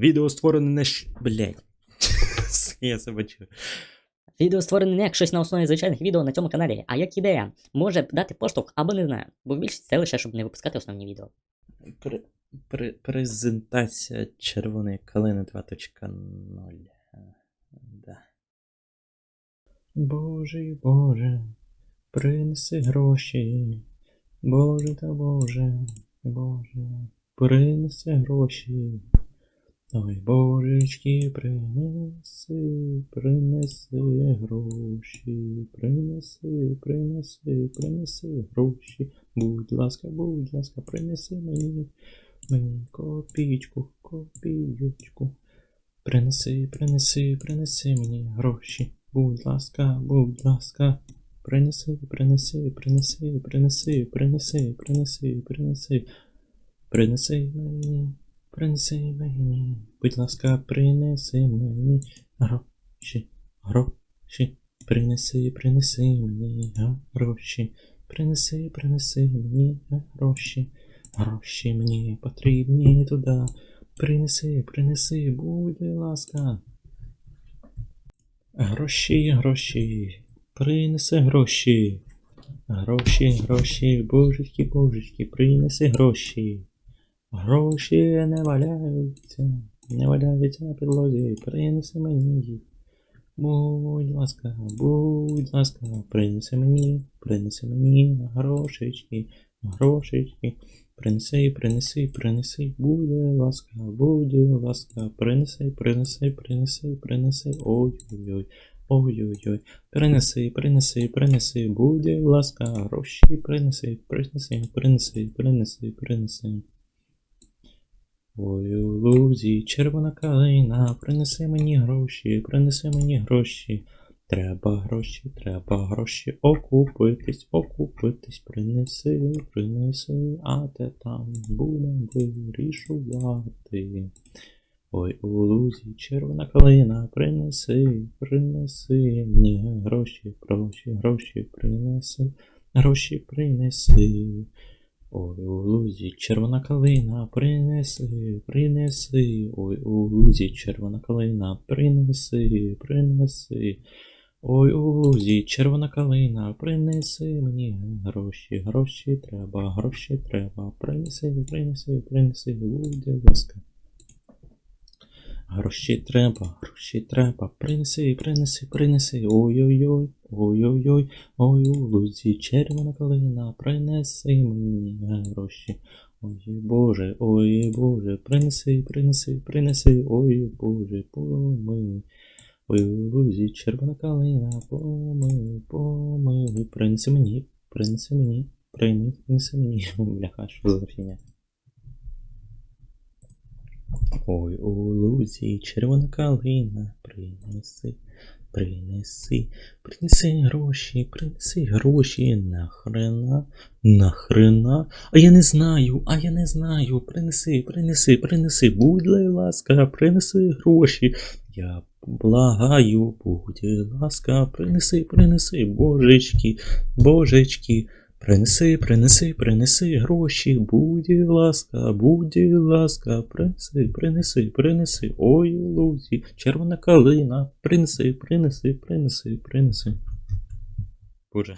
Відео створене не щ... Блять. Я себе чую. Відео створене не як щось на основі звичайних відео на цьому каналі, а як ідея. Може дати поштовх або не знаю. Бо більшість це лише, щоб не випускати основні відео. Пре- пре- презентація червоної калини 2.0. Е, Да. Боже, Боже, принеси гроші. Боже та Боже, Боже, принеси гроші. Ой, божечки, принеси, принеси гроші, принеси, принеси, принеси гроші. Будь ласка, будь ласка, принеси мені, мені копійку, копійочку. Принеси, принеси, принеси мені гроші. Будь ласка, будь ласка. Принеси, принеси, принеси, принеси, принеси, принеси, принеси. Принеси мені, принеси мені. Будь ласка, принеси мені гроші, гроші. Принеси, принеси мені гроші. Принеси, принеси мені гроші. Гроші мені потрібні туди. Принеси, принеси, будь ласка. Гроші, гроші. Принеси гроші. Гроші, гроші, божечки, божечки, принеси гроші. Гроші не валяються, не валяються на підлозі, принеси мені їх. Будь ласка, будь ласка, принеси мені, принеси мені грошечки, грошечки. Принеси, принеси, принеси, будь ласка, будь ласка, принеси, принеси, принеси, принеси, ой-ой-ой, ой-ой-ой. Принеси, принеси, принеси, будь ласка, гроші, принеси, принеси, принеси, принеси, принеси. Ой, у лузі, червона калина, принеси мені гроші, принеси мені гроші. Треба гроші, треба гроші, окупитись, окупитись, принеси, принеси, а те там будем вирішувати. Ой, у лузі, червона калина, принеси, принеси мені гроші, гроші, гроші, принеси, гроші принеси. Ой, у лузі червона калина, принеси, принеси. Ой, у лузі червона калина, принеси, принеси. Ой, у лузі червона калина, принеси мені гроші, гроші треба, гроші треба. Принеси, принеси, принеси, будь ласка. Гроші треба, гроші треба, принеси, принеси, принеси, ой-ой-ой, ой-ой-ой, ой у лузі червона калина, принеси мені гроші. Ой Боже, ой Боже, принеси, принеси, принеси, ой Боже, помилуй. Ой у лузі червона калина, помилуй, помилуй, принеси мені, принеси мені, принеси мені, бляха, що за фігня. Ой, у лузі червона калина, принеси, принеси, принеси гроші, принеси гроші, нахрена, нахрена, а я не знаю, а я не знаю, принеси, принеси, принеси, будь ласка, принеси гроші, я благаю, будь ласка, принеси, принеси, божечки, божечки, Принеси, принеси, принеси гроші, будь ласка, будь ласка, принеси, принеси, принеси, ой, лузі, червона калина, принеси, принеси, принеси, принеси.